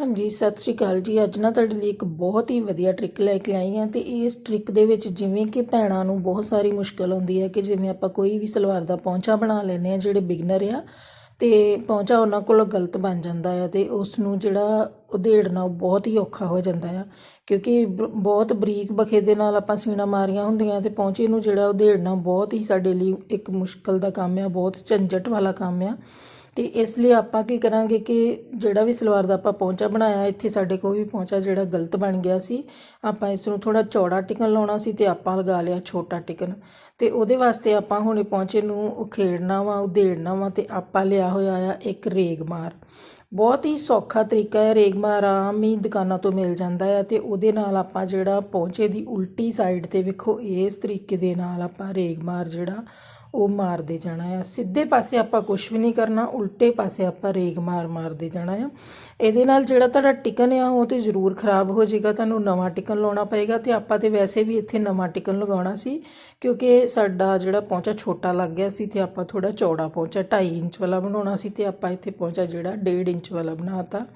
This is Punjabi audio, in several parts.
ਹਾਂਜੀ, ਸਤਿ ਸ਼੍ਰੀ ਅਕਾਲ ਜੀ। ਅੱਜ ਨਾ ਤੁਹਾਡੇ ਲਈ ਇੱਕ ਬਹੁਤ ਹੀ ਵਧੀਆ ਟ੍ਰਿਕ ਲੈ ਕੇ ਆਈ ਹਾਂ ਤੇ ਇਸ ਟ੍ਰਿਕ ਦੇ ਵਿੱਚ ਜਿਵੇਂ ਕਿ ਭੈਣਾਂ ਨੂੰ ਬਹੁਤ ਸਾਰੀ ਮੁਸ਼ਕਲ ਹੁੰਦੀ ਹੈ ਕਿ ਜਿਵੇਂ ਆਪਾਂ ਕੋਈ ਵੀ ਸਲਵਾਰ ਦਾ ਪੌਂਚਾ ਬਣਾ ਲੈਨੇ ਆ ਜਿਹੜੇ ਬਿਗਨਰ ਆ, ਤੇ ਪੌਂਚਾ ਉਹਨਾਂ ਕੋਲੋਂ ਗਲਤ ਬਣ ਜਾਂਦਾ ਹੈ ਤੇ ਉਸ ਨੂੰ ਜਿਹੜਾ ਉਧੇੜਨਾ ਉਹ ਬਹੁਤ ਹੀ ਔਖਾ ਹੋ ਜਾਂਦਾ ਆ, ਕਿਉਂਕਿ ਬ- ਬਹੁਤ ਬਰੀਕ ਬਖੇ ਦੇ ਨਾਲ ਆਪਾਂ ਸੀਣਾ ਮਾਰੀਆਂ ਹੁੰਦੀਆਂ ਤੇ ਪੌਂਚੇ ਨੂੰ ਜਿਹੜਾ ਉਧੇੜਨਾ ਬਹੁਤ ਹੀ ਸਾਡੇ ਲਈ ਇੱਕ ਮੁਸ਼ਕਲ ਦਾ ਕੰਮ ਆ, ਬਹੁਤ ਝੰਜਟ ਵਾਲਾ ਕੰਮ ਆ। ਤੇ ਇਸ ਲਈ ਆਪਾਂ ਕੀ ਕਰਾਂਗੇ ਕਿ ਜਿਹੜਾ ਵੀ ਸਲਵਾਰ ਦਾ ਆਪਾਂ ਪੌਂਚਾ ਬਣਾਇਆ, ਇੱਥੇ ਸਾਡੇ ਕੋਲ ਵੀ ਪੌਂਚਾ ਜਿਹੜਾ ਗਲਤ ਬਣ ਗਿਆ ਸੀ। ਆਪਾਂ ਇਸ ਨੂੰ ਥੋੜਾ ਚੌੜਾ ਟਿਕਨ ਲਾਉਣਾ ਸੀ ਤੇ ਆਪਾਂ ਲਗਾ ਲਿਆ ਛੋਟਾ ਟਿਕਨ। ਤੇ ਉਹਦੇ ਵਾਸਤੇ ਆਪਾਂ ਹੁਣ ਇਹ ਪੌਂਚੇ ਨੂੰ ਉਖੇੜਨਾ ਵਾ, ਉਧੇੜਨਾ ਵਾ ਤੇ ਆਪਾਂ ਲਿਆ ਹੋਇਆ ਆ ਇੱਕ ਰੇਗਮਾਰ ਬਹੁਤ ਹੀ ਸੌਖਾ ਤਰੀਕਾ ਹੈ ਰੇਗਮਾਰ ਆਮ ਹੀ ਦੁਕਾਨਾਂ ਤੋਂ ਮਿਲ ਜਾਂਦਾ ਹੈ ਤੇ ਉਹਦੇ ਨਾਲ ਆਪਾਂ ਜਿਹੜਾ ਪੌਂਚੇ ਦੀ ਉਲਟੀ ਸਾਈਡ ਤੇ ਵੇਖੋ, ਇਸ ਤਰੀਕੇ ਦੇ ਨਾਲ ਆਪਾਂ ਰੇਗਮਾਰ ਜਿਹੜਾ ਉਹ ਮਾਰਦੇ ਜਾਣਾ ਆ। ਸਿੱਧੇ ਪਾਸੇ ਆਪਾਂ ਕੁਝ ਵੀ ਨਹੀਂ ਕਰਨਾ, ਉਲਟੇ ਪਾਸੇ ਆਪਾਂ ਰੇਗ ਮਾਰ ਮਾਰਦੇ ਜਾਣਾ ਆ। ਇਹਦੇ ਨਾਲ ਜਿਹੜਾ ਤੁਹਾਡਾ ਟਿਕਨ ਆ, ਉਹ ਤੇ ਜ਼ਰੂਰ ਖਰਾਬ ਹੋ ਜਾਏਗਾ, ਤੁਹਾਨੂੰ ਨਵਾਂ ਟਿਕਨ ਲਾਉਣਾ ਪਏਗਾ ਤੇ ਆਪਾਂ ਤੇ ਵੈਸੇ ਵੀ ਇੱਥੇ ਨਵਾਂ ਟਿਕਨ ਲਗਾਉਣਾ ਸੀ, ਕਿਉਂਕਿ ਸਾਡਾ ਜਿਹੜਾ ਪੌਂਚਾ ਛੋਟਾ ਲੱਗ ਗਿਆ ਸੀ ਤੇ ਆਪਾਂ ਥੋੜਾ ਚੌੜਾ ਪੌਂਚਾ 2.5 ਇੰਚ ਵਾਲਾ ਬਣਾਉਣਾ ਸੀ ਤੇ ਆਪਾਂ ਇੱਥੇ ਪੌਂਚਾ ਜਿਹੜਾ 1.5 ਇੰਚ ਵਾਲਾ ਬਣਾਤਾ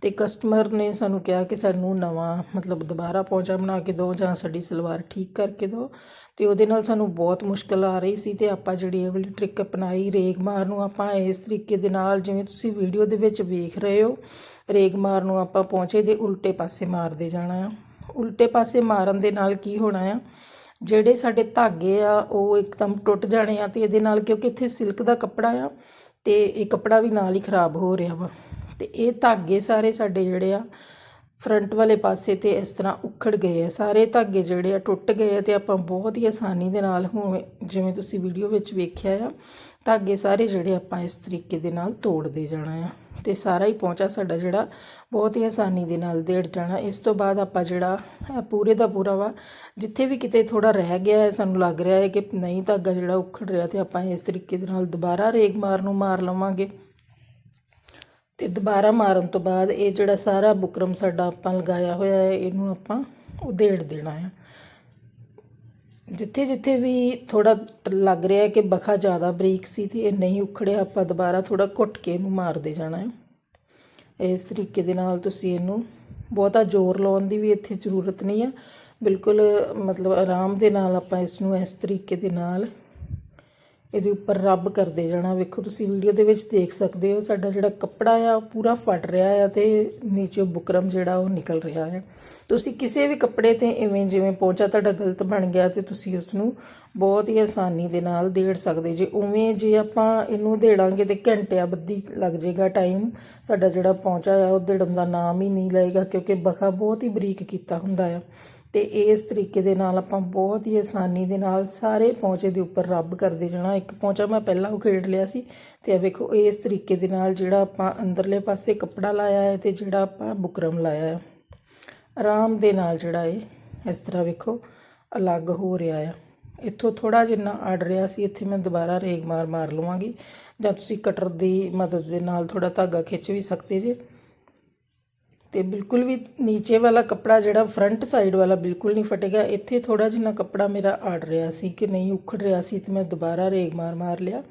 ਤੇ ਕਸਟਮਰ ਨੇ ਸਾਨੂੰ ਕਿਹਾ ਕਿ ਸਾਨੂੰ ਨਵਾਂ, ਮਤਲਬ ਦੁਬਾਰਾ ਪੌਂਚਾ ਬਣਾ ਕੇ ਦਿਓ ਜਾਂ ਸਾਡੀ ਸਲਵਾਰ ਠੀਕ ਕਰਕੇ ਦਿਓ। ਤੇ ਉਹਦੇ ਨਾਲ ਸਾਨੂੰ ਬਹੁਤ ਮੁਸ਼ਕਲ ਆ ਰਹੀ ਸੀ ਤੇ ਆਪਾਂ ਆਪਾਂ ਜਿਹੜੀ ਇਹ ਵਾਲੀ ਟ੍ਰਿਕ ਅਪਣਾਈ, ਰੇਗ ਮਾਰ ਨੂੰ ਆਪਾਂ ਇਸ ਤਰੀਕੇ ਦੇ ਨਾਲ ਜਿਵੇਂ ਤੁਸੀਂ ਵੀਡੀਓ ਦੇ ਵਿੱਚ ਵੇਖ ਰਹੇ ਹੋ, ਰੇਗ ਮਾਰ ਨੂੰ ਆਪਾਂ ਪਹੁੰਚੇ ਦੇ ਉਲਟੇ ਪਾਸੇ ਮਾਰਦੇ ਜਾਣਾ ਆ। ਉਲਟੇ ਪਾਸੇ ਮਾਰਨ ਦੇ ਨਾਲ ਕੀ ਹੋਣਾ ਆ? ਜਿਹੜੇ ਸਾਡੇ ਧਾਗੇ ਆ, ਉਹ ਇੱਕਦਮ ਟੁੱਟ ਜਾਣੇ ਆ ਤੇ ਇਹਦੇ ਨਾਲ ਕਿਉਂਕਿ ਇੱਥੇ ਸਿਲਕ ਦਾ ਕੱਪੜਾ ਆ ਤੇ ਇਹ ਕੱਪੜਾ ਵੀ ਨਾਲ ਹੀ ਖਰਾਬ ਹੋ ਰਿਹਾ ਵਾ। ਤੇ ਇਹ ਧਾਗੇ ਸਾਰੇ ਸਾਡੇ ਜਿਹੜੇ ਆ ਫਰੰਟ ਵਾਲੇ ਪਾਸੇ ਤੇ ਇਸ ਤਰ੍ਹਾਂ ਉਖੜ ਗਏ ਆ। ਸਾਰੇ ਧਾਗੇ ਜਿਹੜੇ ਆ ਟੁੱਟ ਗਏ ਆ ਤੇ ਆਪਾਂ ਬਹੁਤ ਹੀ ਆਸਾਨੀ ਦੇ ਨਾਲ ਹੁਣ ਜਿਵੇਂ ਤੁਸੀਂ ਵੀਡੀਓ ਵਿੱਚ ਵੇਖਿਆ ਆ, ਧਾਗੇ ਸਾਰੇ ਜਿਹੜੇ ਆਪਾਂ ਇਸ ਤਰੀਕੇ ਦੇ ਨਾਲ ਤੋੜਦੇ ਜਾਣਾ ਆ ਤੇ ਸਾਰਾ ਹੀ ਪਹੁੰਚਾ ਸਾਡਾ ਜਿਹੜਾ ਬਹੁਤ ਹੀ ਆਸਾਨੀ ਦੇ ਨਾਲ ਦੇੜ ਜਾਣਾ। ਇਸ ਤੋਂ ਬਾਅਦ ਆਪਾਂ ਜਿਹੜਾ ਪੂਰੇ ਦਾ ਪੂਰਾ ਵਾ, ਜਿੱਥੇ ਵੀ ਕਿਤੇ ਥੋੜਾ ਰਹਿ ਗਿਆ ਹੈ, ਸਾਨੂੰ ਲੱਗ ਰਿਹਾ ਹੈ ਕਿ ਨਹੀਂ ਧਾਗਾ ਜਿਹੜਾ ਉਖੜ ਰਿਹਾ ਤੇ ਆਪਾਂ ਇਸ ਤਰੀਕੇ ਦੇ ਨਾਲ ਦੁਬਾਰਾ ਰੇਗ ਮਾਰ ਨੂੰ ਮਾਰ ਲਵਾਂਗੇ। ਤੇ ਦੁਬਾਰਾ ਮਾਰਨ ਤੋਂ ਬਾਅਦ ਇਹ ਜਿਹੜਾ ਸਾਰਾ ਬੁਕਰਮ ਸਾਡਾ ਆਪਾਂ ਲਗਾਇਆ ਹੋਇਆ ਹੈ, ਇਹਨੂੰ ਆਪਾਂ ਉਧੇੜ ਦੇਣਾ ਹੈ। ਜਿੱਥੇ ਜਿੱਥੇ ਵੀ ਥੋੜਾ ਲੱਗ ਰਿਹਾ ਹੈ ਕਿ ਬਖਾ ਜ਼ਿਆਦਾ ਬਰੀਕ ਸੀ ਤੇ ਇਹ ਨਹੀਂ ਉਖੜਿਆ, ਆਪਾਂ ਦੁਬਾਰਾ ਥੋੜਾ ਘੁੱਟ ਕੇ ਇਹਨੂੰ ਮਾਰਦੇ ਜਾਣਾ ਹੈ। ਇਸ ਤਰੀਕੇ ਦੇ ਨਾਲ ਤੁਸੀਂ ਇਹਨੂੰ ਬਹੁਤਾ ਜ਼ੋਰ ਲਾਉਣ ਦੀ ਵੀ ਇੱਥੇ ਜ਼ਰੂਰਤ ਨਹੀਂ ਆ ਬਿਲਕੁਲ ਮਤਲਬ ਆਰਾਮ ਦੇ ਨਾਲ ਆਪਾਂ ਇਸ ਨੂੰ ਇਸ ਤਰੀਕੇ ਦੇ ਨਾਲ ਇਹਦੇ ਉੱਪਰ ਰੱਬ ਕਰਦੇ ਜਾਣਾ। ਵੇਖੋ, ਤੁਸੀਂ ਵੀਡੀਓ ਦੇ ਵਿੱਚ ਦੇਖ ਸਕਦੇ ਹੋ, ਸਾਡਾ ਜਿਹੜਾ ਕੱਪੜਾ ਆ, ਉਹ ਪੂਰਾ ਫਟ ਰਿਹਾ ਆ ਤੇ ਨੀਚੇ ਬੁਕਰਮ ਜਿਹੜਾ, ਉਹ ਨਿਕਲ ਰਿਹਾ ਹੈ ਤੁਸੀਂ ਕਿਸੇ ਵੀ ਕੱਪੜੇ ਤੇ ਇਵੇਂ ਜਿਵੇਂ ਪਹੁੰਚਾ, ਤੁਹਾਡਾ ਗਲਤ ਬਣ ਗਿਆ ਤੇ ਤੁਸੀਂ ਉਸ ਨੂੰ ਬਹੁਤ ਹੀ ਆਸਾਨੀ ਦੇ ਨਾਲ ਦੇੜ ਸਕਦੇ ਜੇ। ਉਵੇਂ ਜੇ ਆਪਾਂ ਇਹਨੂੰ ਦੇੜਾਂਗੇ ਤੇ ਘੰਟਿਆਂ ਬੱਧੀ ਲੱਗ ਜਾਏਗਾ ਟਾਈਮ ਸਾਡਾ ਜਿਹੜਾ ਪਹੁੰਚਾ ਆ, ਉਹ ਦੇੜਨ ਦਾ ਨਾਮ ਹੀ ਨਹੀਂ ਲਏਗਾ, ਕਿਉਂਕਿ ਬਖਾ ਬਹੁਤ ਹੀ ਬਰੀਕ ਕੀਤਾ ਹੁੰਦਾ ਆ। ਤੇ ਇਸ ਤਰੀਕੇ ਦੇ ਨਾਲ ਆਪਾਂ ਬਹੁਤ ਹੀ ਆਸਾਨੀ ਦੇ ਨਾਲ ਸਾਰੇ ਪੌਂਚੇ ਦੇ ਉੱਪਰ ਰੱਬ ਕਰਦੇ ਜਾਣਾ। ਇੱਕ ਪੌਂਚਾ ਮੈਂ ਪਹਿਲਾਂ ਉਖੇੜ ਲਿਆ ਸੀ ਤੇ ਇਹ ਵੇਖੋ, ਇਸ ਤਰੀਕੇ ਦੇ ਨਾਲ ਜਿਹੜਾ ਆਪਾਂ ਅੰਦਰਲੇ ਪਾਸੇ ਕੱਪੜਾ ਲਾਇਆ ਹੈ ਤੇ ਜਿਹੜਾ ਆਪਾਂ ਬੁਕਰਮ ਲਾਇਆ ਹੈ। ਆਰਾਮ ਦੇ ਨਾਲ ਜਿਹੜਾ ਇਹ, ਇਸ ਤਰ੍ਹਾਂ ਵੇਖੋ, ਅਲੱਗ ਹੋ ਰਿਹਾ ਆ। ਇੱਥੋਂ ਥੋੜਾ ਜਿੰਨਾ ਅੜ ਰਿਹਾ ਸੀ, ਇੱਥੇ ਮੈਂ ਦੁਬਾਰਾ ਰੇਗ ਮਾਰ ਮਾਰ ਲਵਾਂਗੀ। ਜਾਂ ਤੁਸੀਂ ਕਟਰ ਦੀ ਮਦਦ ਦੇ ਨਾਲ ਥੋੜਾ ਧਾਗਾ ਖਿੱਚ ਵੀ ਸਕਦੇ ਜੇ। ਤੇ ਬਿਲਕੁਲ ਵੀ ਨੀਚੇ ਵਾਲਾ ਕੱਪੜਾ ਜਿਹੜਾ ਫਰੰਟ ਸਾਈਡ ਵਾਲਾ ਬਿਲਕੁਲ ਨਹੀਂ ਫਟੇਗਾ। ਇੱਥੇ ਥੋੜਾ ਜਿਹਾ ਕੱਪੜਾ ਮੇਰਾ ਅੜ ਰਿਹਾ ਸੀ ਕਿ ਨਹੀਂ ਉਖੜ ਰਿਹਾ ਸੀ ਤੇ ਮੈਂ ਦੁਬਾਰਾ ਰੇਗ ਮਾਰ ਮਾਰ ਲਿਆ।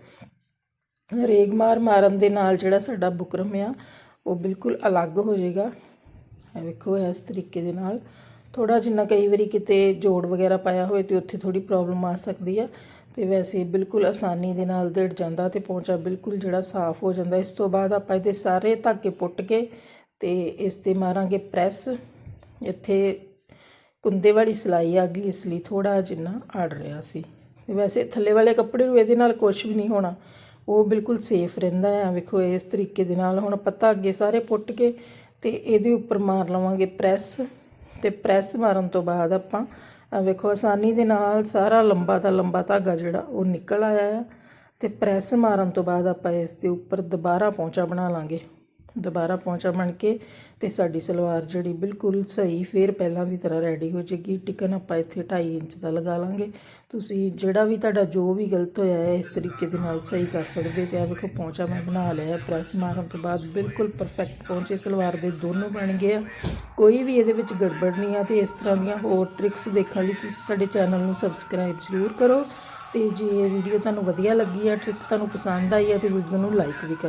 ਰੇਗ ਮਾਰ ਮਾਰਨ ਦੇ ਨਾਲ ਜਿਹੜਾ ਸਾਡਾ ਬੁਕਰਮ ਆ, ਉਹ ਬਿਲਕੁਲ ਅਲੱਗ ਹੋ ਜਾਏਗਾ। ਇਹ ਵੇਖੋ, ਇਸ ਤਰੀਕੇ ਦੇ ਨਾਲ ਥੋੜਾ ਜਿੰਨਾ ਕਈ ਵਾਰੀ ਕਿਤੇ ਜੋੜ ਵਗੈਰਾ ਪਾਇਆ ਹੋਵੇ ਤੇ ਉੱਥੇ ਥੋੜੀ ਪ੍ਰੋਬਲਮ ਆ ਸਕਦੀ ਆ। ਤੇ ਵੈਸੇ ਬਿਲਕੁਲ ਆਸਾਨੀ ਦੇ ਨਾਲ ਦਿੜ ਜਾਂਦਾ ਤੇ ਪੌਂਚਾ ਬਿਲਕੁਲ ਜਿਹੜਾ ਸਾਫ਼ ਹੋ ਜਾਂਦਾ। ਇਸ ਤੋਂ ਬਾਅਦ ਆਪਾਂ ਇਹਦੇ ਸਾਰੇ ਧਾਗੇ ਪੁੱਟ ਕੇ ਤੇ ਇਸ ਤੇ ਮਾਰਾਂਗੇ ਪ੍ਰੈਸ। ਇੱਥੇ ਕੁੰਦੇ ਵਾਲੀ ਸਿਲਾਈ ਆ ਗਈ, ਇਸ ਲਈ ਥੋੜਾ ਜਿੰਨਾ ਅੜ ਰਿਹਾ ਸੀ। ਤੇ ਵੈਸੇ ਥੱਲੇ ਵਾਲੇ ਕੱਪੜੇ ਨੂੰ ਇਹਦੇ ਨਾਲ ਕੁਝ ਵੀ ਨਹੀਂ ਹੋਣਾ, ਉਹ ਬਿਲਕੁਲ ਸੇਫ ਰਹਿੰਦਾ ਆ। ਵੇਖੋ, ਇਸ ਤਰੀਕੇ ਦੇ ਨਾਲ ਹੁਣ ਪੱਤਾ ਅੱਗੇ ਸਾਰੇ ਪੁੱਟ ਕੇ ਤੇ ਇਹਦੇ ਉੱਪਰ ਮਾਰ ਲਵਾਂਗੇ ਪ੍ਰੈਸ। ਤੇ ਪ੍ਰੈਸ ਮਾਰਨ ਤੋਂ ਬਾਅਦ ਆਪਾਂ ਵੇਖੋ, ਆਸਾਨੀ ਦੇ ਨਾਲ ਸਾਰਾ ਲੰਬਾ ਦਾ ਲੰਬਾ ਧਾਗਾ ਜਿਹੜਾ ਉਹ ਨਿਕਲ ਆਇਆ ਆ। ਤੇ ਪ੍ਰੈਸ ਮਾਰਨ ਤੋਂ ਬਾਅਦ ਆਪਾਂ ਇਸ ਦੇ ਉੱਪਰ ਦੁਬਾਰਾ ਪੌਂਚਾ ਬਣਾ ਲਾਂਗੇ। ਦੁਬਾਰਾ ਪੌਂਚਾ ਬਣ ਕੇ ਤੇ ਸਾਡੀ ਸਲਵਾਰ ਜਿਹੜੀ ਬਿਲਕੁਲ ਸਹੀ ਫੇਰ ਪਹਿਲਾਂ ਦੀ ਤਰ੍ਹਾਂ ਰੈਡੀ ਹੋ ਜਾਏਗੀ। ਟਿਕਨ ਆਪਾਂ ਇੱਥੇ 2.5 ਇੰਚ ਦਾ ਲਗਾ ਲਾਂਗੇ। ਤੁਸੀਂ ਜਿਹੜਾ ਵੀ ਤੁਹਾਡਾ ਜੋ ਵੀ ਗਲਤ ਹੋਇਆ ਹੈ, ਇਸ ਤਰੀਕੇ ਦੇ ਨਾਲ ਸਹੀ ਕਰ ਸਕਦੇ ਤੇ ਆ ਵੇਖੋ, ਪੌਂਚਾ ਮੈਂ ਬਣਾ ਲਿਆ। ਪ੍ਰੈਸ ਮਾਰਨ ਤੋਂ ਬਾਅਦ ਬਿਲਕੁਲ ਪਰਫੈਕਟ ਪੌਂਚੇ ਸਲਵਾਰ ਦੇ ਦੋਨੋਂ ਬਣ ਗਏ ਆ। ਕੋਈ ਵੀ ਇਹਦੇ ਵਿੱਚ ਗੜਬੜ ਨਹੀਂ ਆ ਤੇ ਇਸ ਤਰ੍ਹਾਂ ਦੀਆਂ ਹੋਰ ਟ੍ਰਿਕਸ ਦੇਖਣ ਲਈ ਤੁਸੀਂ ਸਾਡੇ ਚੈਨਲ ਨੂੰ ਸਬਸਕ੍ਰਾਈਬ ਜ਼ਰੂਰ ਕਰੋ ਤੇ ਜੇ ਇਹ ਵੀਡੀਓ ਤੁਹਾਨੂੰ ਵਧੀਆ ਲੱਗੀ ਆ ਟ੍ਰਿਕ ਤੁਹਾਨੂੰ ਪਸੰਦ ਆਈ ਹੈ ਤੇ ਵੀਡੀਓ ਨੂੰ ਲਾਈਕ ਵੀ ਕਰੋ